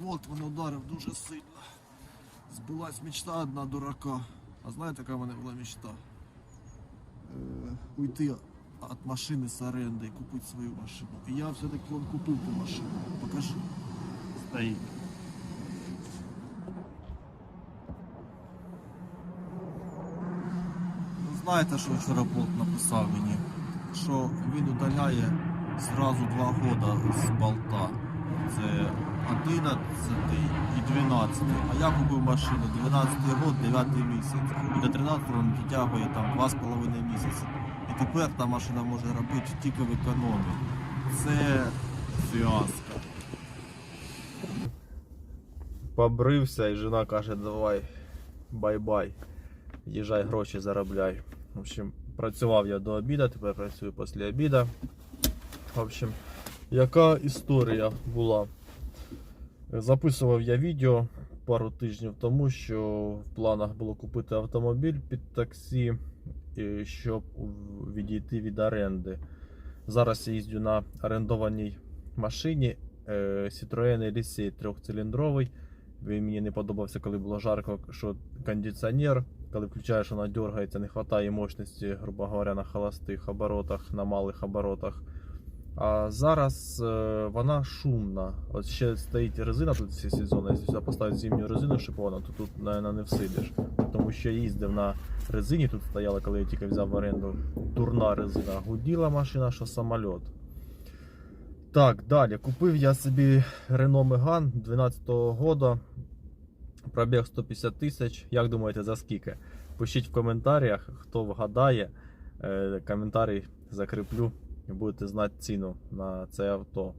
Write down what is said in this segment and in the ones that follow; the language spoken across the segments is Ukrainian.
болт мене ударив дуже сильно. Збулась мечта одна дурака. А знаєте, яка в мене була мечта? Е, уйти від машини з оренди і купити свою машину. І я все-таки купив ту машину. Покажи. Стоїть. Ну, знаєте, що вчора Болт написав мені? Що він удаляє зразу два года з болта. Це 11 і 12. А я купив машину 12 год, 9 місяць. І до 13 він підтягує там 2,5 місяці. І тепер та машина може робити тільки в економі. Це фіаско. Побрився і жена каже, давай бай-бай. Їжджай гроші заробляй. В общем, працював я до обіду, тепер працюю після обіду. В общем, яка історія була? Записував я відео пару тижнів тому, що в планах було купити автомобіль під таксі, щоб відійти від оренди. Зараз я їздю на орендованій машині е, Citroën Elysee трьохциліндровий. Він мені не подобався, коли було жарко, що кондиціонер, коли включаєш, вона дергається, не вистачає мощності, грубо говоря, на холостих оборотах, на малих оборотах. А зараз е, вона шумна. От ще стоїть резина тут всі сезони. Якщо сюди поставити зимню резину шиповану, то тут, мабуть, не всидиш. Тому що я їздив на резині, тут стояла, коли я тільки взяв в оренду дурна резина. Гуділа машина, що самоліт. Так, далі. Купив я собі Renault Megane 12-го года. Пробіг 150 тисяч. Як думаєте, за скільки? Пишіть в коментарях, хто вгадає. Е, Коментарі закріплю і будете знати ціну на це авто.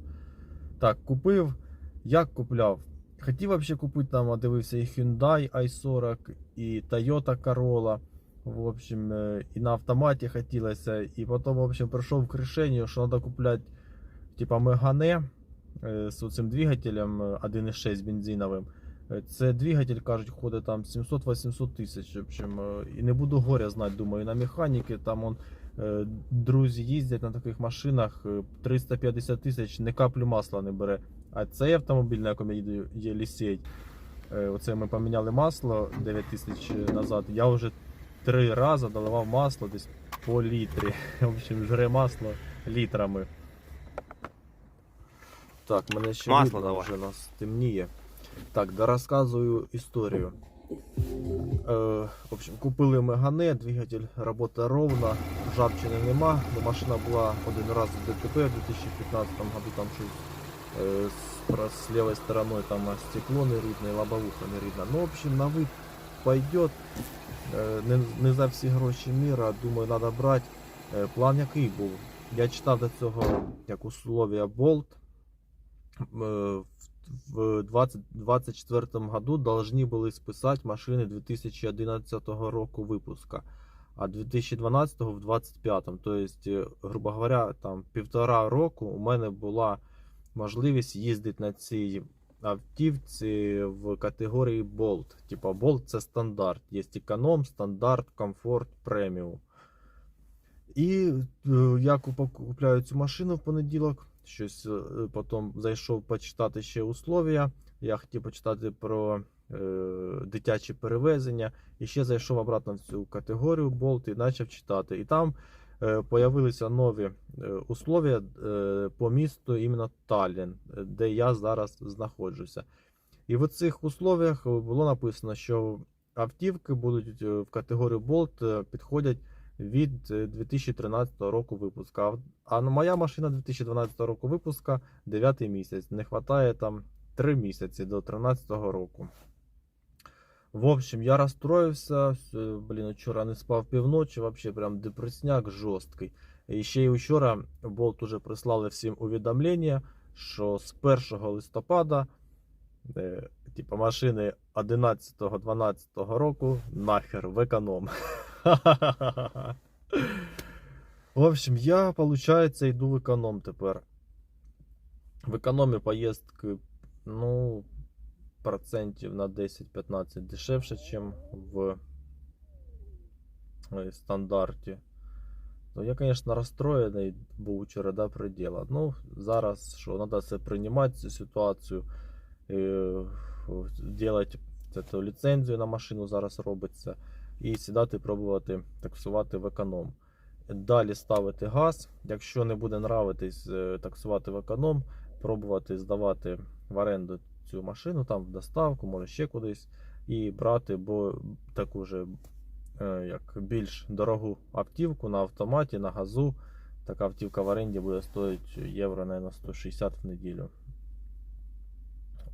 Так, купив. Як купляв? Хотів взагалі купити там, дивився і Hyundai i40, і Toyota Corolla. В общем, е, і на автоматі хотілося. І потім, в общем, прийшов к рішенню, що треба купляти типа Megane е, з цим двигателем е, 1.6 бензиновим. Е, Це двигатель, кажуть, ходить там 700-800 тисяч. В общем, і не буду горя знати, думаю, на механіки. Там он, друзі їздять на таких машинах е, 350 тисяч, не каплю масла не бере. А цей автомобіль, на якому я їду, є лісей. Е, Оце ми поміняли масло 9 тисяч назад. Я вже три рази доливав масло десь по літрі. В общем, жре масло літрами. Так, мене ще Масло видно, давай. вже нас темніє. Так, дорозказую історію. Е, в общем, купили Мегане, двигатель робота ровно, ржавчини нема, бо машина була один раз в ДТП в 2015 году, там щось е, з, про- з лівої стороною там а, стекло не рідне, і лобовуха не рідна. Ну, в общем, на вид пойдет. Е, не, не за всі гроші міра, думаю, треба брати. Е, план який був? Я читав до цього як условия Bolt. Е, в 2024 году должны были списать машины 2011 року выпуска, а 2012 в 25. То есть, е, грубо говоря, там півтора року у мене була можливість їздити на цій автівці в категорії Bolt. Типа Bolt це стандарт. Є економ, стандарт, комфорт, преміум. І е, я купляю цю машину в понеділок. Щось е, потім зайшов почитати ще условия. Я хотів почитати про дитячі перевезення. І ще зайшов обратно в цю категорію Bolt і почав читати. І там е, появилися нові е, условия е, по місту іменно Таллін, е, де я зараз знаходжуся. І в цих условиях було написано, що автівки будуть е, в категорію е, підходять від е, 2013 року випуска. А моя машина 2012 року випуска 9 місяць. Не вистачає там 3 місяці до 2013 року. В общем, я розстроївся. с- Блін, вчора не спав півночі, вообще прям депресняк жорсткий. І ще й вчора Болт уже прислали всім увідомлення, що з 1 листопада е, типа машини 11-12 року нахер в економ. В общем, я, получается, йду в економ тепер. В економі поїздки, ну, процентів на 10-15 дешевше, ніж в е, стандарті. Ну, я, конечно, розстроєний був вчора до предела. Ну, зараз що, треба це приймати цю ситуацію. е, делать цю ліцензію на машину зараз робиться. І сідати, пробувати таксувати в економ. Далі ставити газ. Якщо не буде нравитись е, таксувати в економ, пробувати здавати в оренду цю машину, там в доставку, може ще кудись, і брати бо таку же е, як більш дорогу автівку на автоматі, на газу. Така автівка в оренді буде стоїти євро, наверное, 160 в неділю.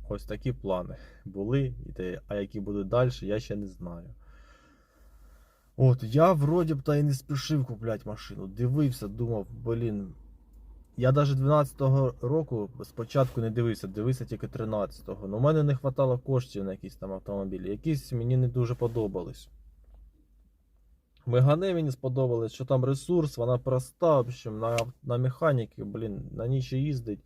Ось такі плани були, і а які будуть далі, я ще не знаю. От, я вроді б та й не спішив купляти машину. Дивився, думав, блін. Я навіть 12-го року спочатку не дивився, дивився тільки 13-го. Ну, у мене не вистачало коштів на якісь там автомобілі. Якісь мені не дуже подобались. Мегане мені сподобалось, що там ресурс, вона проста, в общем, на, на механіки, блін, на ще їздить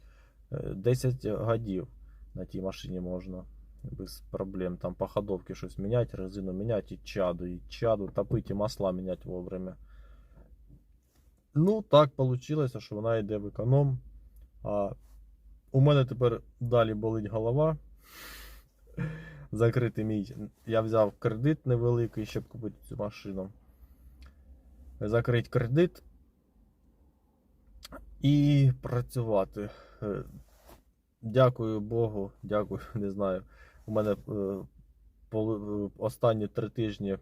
е, 10 годів на тій машині можна без проблем. Там по ходовці щось міняти, резину міняти, і чаду, і чаду топити, масла міняти вовремя. Ну, так вийшло, що вона йде в економ. А у мене тепер далі болить голова. Закритий мій. Я взяв кредит невеликий, щоб купити цю машину. Закрити кредит і працювати. Е, Дякую Богу, дякую, не знаю. У мене е, останні три тижні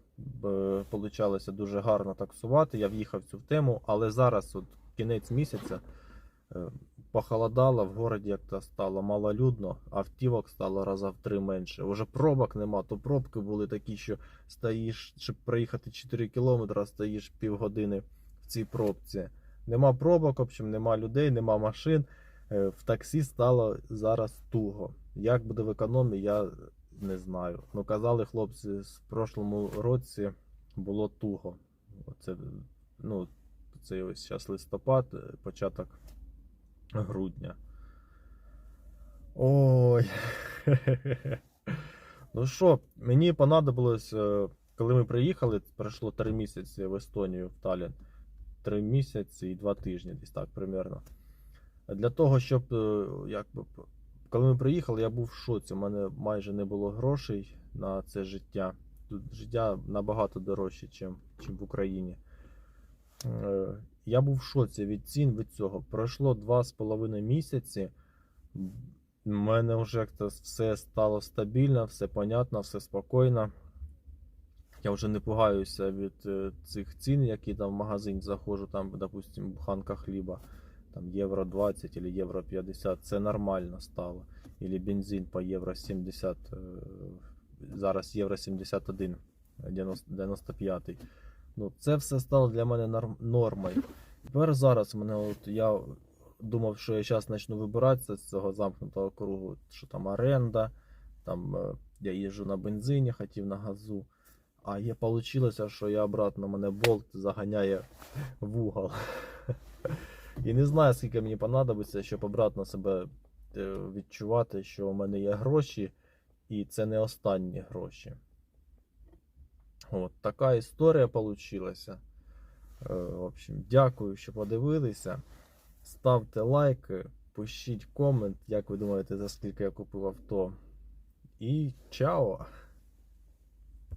вийшло дуже гарно таксувати. Я в'їхав в цю тему, але зараз, от кінець місяця, е, похолодало, в городі як-то стало малолюдно, автівок стало раза в три менше. Уже пробок нема, то пробки були такі, що стоїш, щоб проїхати 4 кілометри, стоїш півгодини в цій пробці. Нема пробок, в общем, нема людей, нема машин. Е, В таксі стало зараз туго. Як буде в економі, я не знаю. Ну, казали хлопці, в прошлому році було туго. Оце, ну, це ось зараз листопад, е, початок грудня. Ой. Ну що, мені понадобилось, е, коли ми приїхали, пройшло три місяці в Естонію, в Таллін. Три місяці і два тижні, десь так примерно. Для того, щоб е, якби, п- коли ми приїхали, я був в шоці. У мене майже не було грошей на це життя. Тут життя набагато дорожче, ніж в Україні. Е, Я був в шоці від цін від цього. Пройшло два з половиною місяці. У мене вже як-то все стало стабільно, все понятно, все спокійно. Я вже не пугаюся від е, цих цін, які там в магазин заходжу, там, допустим, буханка хліба, там євро 20 или євро 50, це нормально стало. Или бензин по євро 70, е, зараз євро 71, 95. Ну, це все стало для мене нормою. Тепер зараз мене от я думав, що я зараз почну вибиратися з цього замкнутого кругу, що там оренда, там е, я їжджу на бензині, хотів на газу. А є вийшло, що я обратно мене болт заганяє в угол. І не знаю, скільки мені понадобиться, щоб обратно себе е, відчувати, що у мене є гроші, і це не останні гроші. От така історія вийшла. В общем, дякую, що подивилися. Ставте лайки, пишіть комент, як ви думаєте, за скільки я купив авто. І чао!